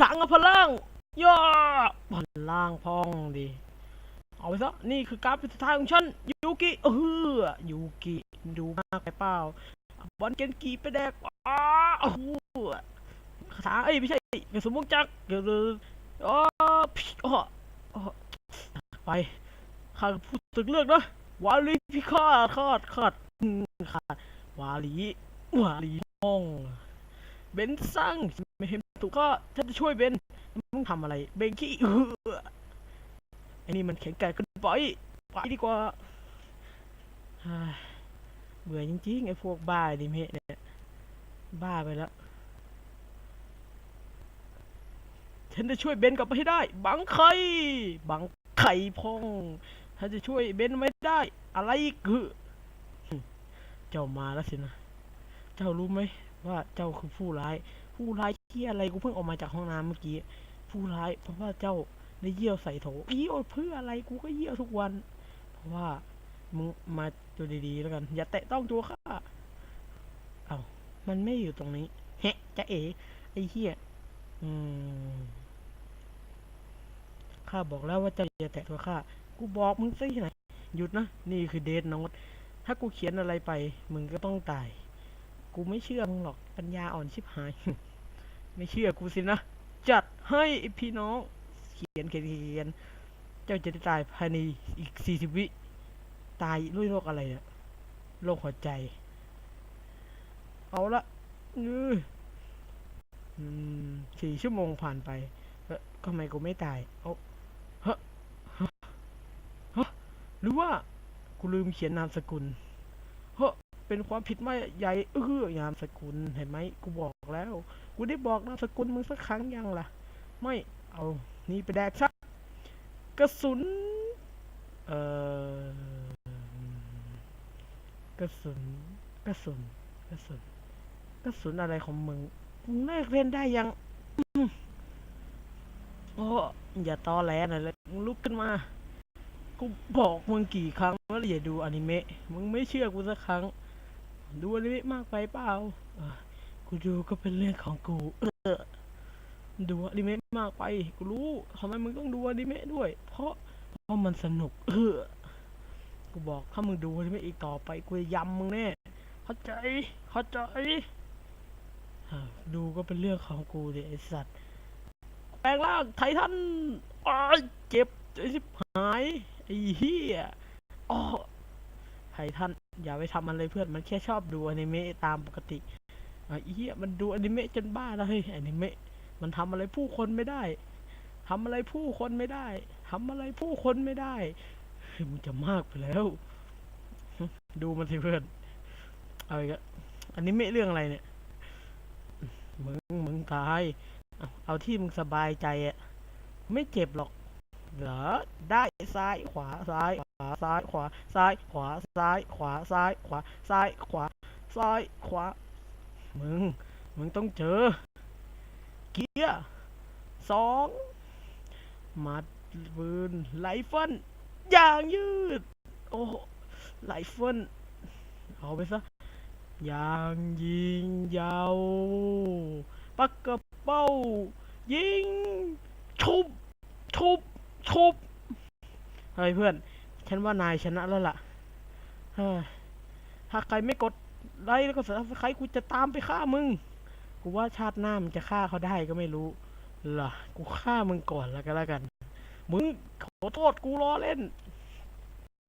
สังกับพลังย่าพลังพองดิเอาไปซะ นี่คือการเป็นสุดท้ายของฉัน ยูกิเออยูกิ ดูมากไปเปล่า บอลเกนกีไปแดกอ้าโอ้โหคาถาเอ้ยไม่ใช่กระสุนวงจักเกิดเลยอ๋อพิอ๋ออ๋อไปข้าพูดถึงเรื่องนะ วาลีพิฆาตคาดคาดอืมคาดวาลีวาลีห้อง เบนสั่ง ไม่เห็นถูกก็ฉันจะช่วยเบนมึงทำอะไร เบนขี้เออไอ้นี่มันแข็งแกร่งเกันไปไปดีกว่าเฮ้ยเบื่อจริงๆไอ้พวกบ้าดิเมะเนี่ยบ้าไปแล้ว ฉันจะช่วยเบนกลับมาให้ได้ บังไข่บังไข่พองฉันจะช่วยเบนไม่ได้ อะไรอีกคือเจ้ามาแล้วสินะ เจ้ารู้ไหมว่าเจ้าคือผู้ร้าย ผู้ร้าย ที่อะไรกูเพิ่งออกมาจากห้องน้ำเมื่อกี้ ผู้ร้ายเพราะว่าเจ้าได้เยี่ยวใส่โถเยี่ยวเพื่ออะไรกูก็เยี่ยวทุกวัน เพราะว่ามึงมาตัวดีๆแล้วกัน อย่าแตะต้องตัวข้าเอามันไม่อยู่ตรงนี้เฮะจะเอ๋ไอ้เหี้ยอืมข้าบอกแล้วว่าเจ้าอย่าแตะตัวข้ากูบอกมึงสิไหนหยุดนะนี่คือเดทโนตถ้ากูเขียนอะไรไป มึงก็ต้องตาย กูไม่เชื่อมึงหรอกปัญญาอ่อนชิบหาย ไม่เชื่อกูสินะ จัดให้พี่น้อง เขียนเขียนเขียน เจ้าจะได้ตายภายในอีกสี่สิบวิ ตายด้วยโรคอะไรเนี่ยโรคหัวใจ เอาละเอออืมสี่ชั่วโมงผ่านไปเอ้อทำไมกูไม่ตาย เอาฮะฮะหรือว่า กูลืมเขียนนามสกุล เป็นความผิดไม่ใหญ่เออนามสกุลเห็นไหมกูบอกแล้ว กูได้บอกนามสกุลมึงสักครั้งยังล่ะ ไม่เอานี่ไปแดกซะกระสุนเอ่อกระสุนกระสุนกระสุนกระสุนอะไรของมึงมึงเลิกเล่นได้ยังอ๋อโอ้อย่าตอแหลหน่อยเลยมึงลุกขึ้นมากูบอกมึงกี่ครั้งว่าอย่าดูอนิเมะมึงไม่เชื่อกูสักครั้ง ดูอนิเมะมากไปเปล่ากูดูก็เป็นเรื่องของกูเออดูอนิเมะมากไปกูรู้ทำไมมึงต้องดูอนิเมะด้วย เพราะเพราะมันสนุก เออกูบอกถ้ามึงดูอนิเมะอีกต่อไปกูจะยำมึงแน่เข้าใจเข้าใจดูก็เป็นเรื่องของกูดิไอสัตว์แปลงร่างไททันอ้ายเจ็บไอ้ชิบหายไอ้เหี้ยอ๋อ ไททันอย่าไปทำอะไรเพื่อนมันแค่ชอบดูอนิเมะตามปกติอะไอ้เหี้ยมันดูอนิเมะจนบ้าแล้วเฮ้ยอนิเมะมันทำอะไรผู้คนไม่ได้ทำอะไรผู้คนไม่ได้ทำอะไรผู้คนไม่ได้เฮ้ยมึงจะมากไปแล้ว ดูมันสิเพื่อนเอาอีกแล้วอนิเมะเรื่องอะไรเนี่ย มึง มึงตาย เอาที่มึงสบายใจอะ ไม่เจ็บหรอก เหรอได้ซ้ายขวาซ้ายขวาซ้ายขวาซ้ายขวาซ้ายขวาซ้ายขวาซ้ายขวาซ้ายขวา มึง มึงต้องเจอ เกียร์สองมัดปืนไลเฟิลอย่างยืด โอ้ไลเฟิลเอาไปซะยางยิงยาวปักกระเป้า ยิง ชุบ ชุบ ทุบเฮ้ยเพื่อน ฉันว่านายชนะแล้วล่ะถ้าใครไม่กดไลค์แล้วก็สับสไครต์กูจะตามไปฆ่ามึง กูว่าชาติหน้ามันจะฆ่าเขาได้ก็ไม่รู้ล่ะกูฆ่ามึงก่อนแล้วก็แล้วกัน มึงขอโทษกูล้อเล่น